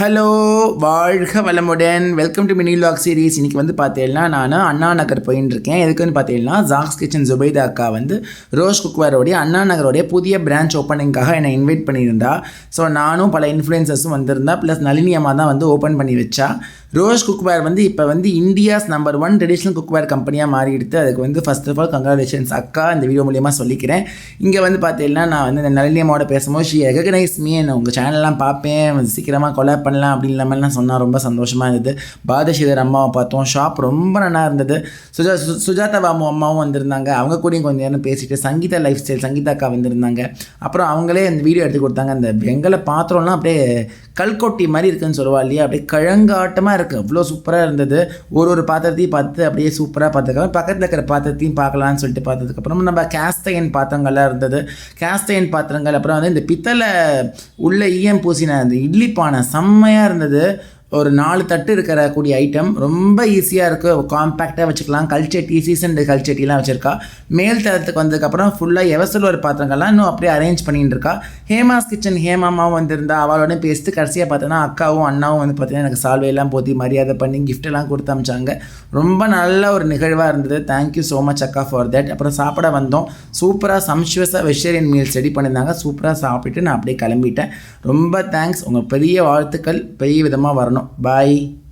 Hello வாழ்க வளமுடன். Welcome to mini log series இன்றைக்கி வந்து பார்த்தீங்கன்னா நான் அண்ணா நகர் போயின்னு இருக்கேன். எதுக்குன்னு பார்த்தீங்கன்னா ஜாக்ஸ் கிச்சன் ஜுபைதா அக்கா வந்து ரோஸ் குக்வேரோடைய அண்ணா நகரோடைய புதிய பிரான்ச் ஓப்பனிங்காக என்னை இன்வைட் பண்ணியிருந்தா. ஸோ நானும் பல இன்ஃப்ளூயன்சஸும் வந்திருந்தா. ப்ளஸ் நளினி அம்மா தான் வந்து ஓப்பன் பண்ணி வச்சா. ரோஸ் குக்வேர் வந்து இப்போ வந்து India's number one traditional cookware கம்பெனியாக மாறிடுத்து. அதுக்கு வந்து ஃபர்ஸ்ட் ஆஃப் ஆல் கங்க்ராச்சுலேஷன்ஸ் அக்கா. இந்த வீடியோ மூலியமாக சொல்லிக்கிறேன். இங்கே வந்து பார்த்தீங்கன்னா நான் வந்து இந்த நளினி அம்மாவோட பேசும்போது ஷி ரெகனைஸ் மீ உங்கள் சேனல்லாம் பார்ப்பேன். சீக்கிரமாக கொலை பண்ணலாம் அப்படின்னு மாதிரிலாம் சொன்னால் ரொம்ப சந்தோஷமாக இருந்தது. பாதசீதர் அம்மாவை பார்த்தோம். ஷாப் ரொம்ப நல்லா இருந்தது. சுஜா சு- சுஜாதா பாமு அம்மாவும் வந்திருந்தாங்க. அவங்க கூடயும் கொஞ்சம் நேரம் பேசிட்டு சங்கீதா லைஃப் ஸ்டைல் சங்கீதா அக்கா வந்திருந்தாங்க. அப்புறம் அவங்களே அந்த வீடியோ எடுத்து கொடுத்தாங்க. அந்த வெங்கல பாத்திரம்லாம் அப்படியே கல்கொட்டி மாதிரி இருக்குன்னு சொல்லுவா இல்லையா? அப்படியே கழங்காட்டமாக இருக்குது அவ்வளோ சூப்பராக இருந்தது. ஒரு ஒரு பாத்திரத்தையும் பார்த்து அப்படியே சூப்பராக பார்த்துக்கலாம். பக்கத்தில் இருக்கிற பாத்திரத்தையும் பார்க்கலான்னு சொல்லிட்டு பார்த்ததுக்கப்புறம் நம்ம கேஸ்டைன் பாத்திரங்கள்லாம் இருந்தது. கேஸ்டைன் பாத்திரங்கள் அப்புறம் வந்து இந்த பித்தளை உள்ள ஈயம் பூசின அந்த இட்லி பானை செம்மையாக இருந்தது. ஒரு நாலு தட்டு இருக்கிற கூடிய ஐட்டம் ரொம்ப ஈஸியாக இருக்குது காம்பேக்டாக வச்சுக்கலாம். கல்ச்சட்டி சீசன் கல்ச்சட்டிலாம் வச்சுருக்கா. மேல் தரத்துக்கு வந்ததுக்கப்புறம் ஃபுல்லாக எவசல் ஒரு பாத்திரங்கள்லாம் இன்னும் அப்படியே அரேஞ்ச் பண்ணிட்டு இருக்கா. ஹேமாஸ் கிச்சன் ஹேமாமாவும் வந்திருந்தா அவளோட பேசிட்டு கடைசியாக பார்த்தோன்னா அக்காவும் அண்ணாவும் வந்து பார்த்தீங்கன்னா எனக்கு சால்வையெல்லாம் போத்தி மரியாதை பண்ணி கிஃப்டெல்லாம் கொடுத்து அமிச்சாங்க. ரொம்ப நல்ல ஒரு நிகழ்வாக இருந்தது. தேங்க்யூ ஸோ மச் அக்கா ஃபார் தட் அப்புறம் சாப்பிட வந்தோம். சூப்பராக சம்சுவஸாக வெஜிடேரியன் மீல்ஸ் ரெடி பண்ணியிருந்தாங்க. சூப்பராக சாப்பிட்டு நான் அப்படியே கிளம்பிட்டேன். ரொம்ப தேங்க்ஸ் உங்கள் பெரிய வாழ்த்துக்கள். பெரிய விதமாக வரணும். Bye.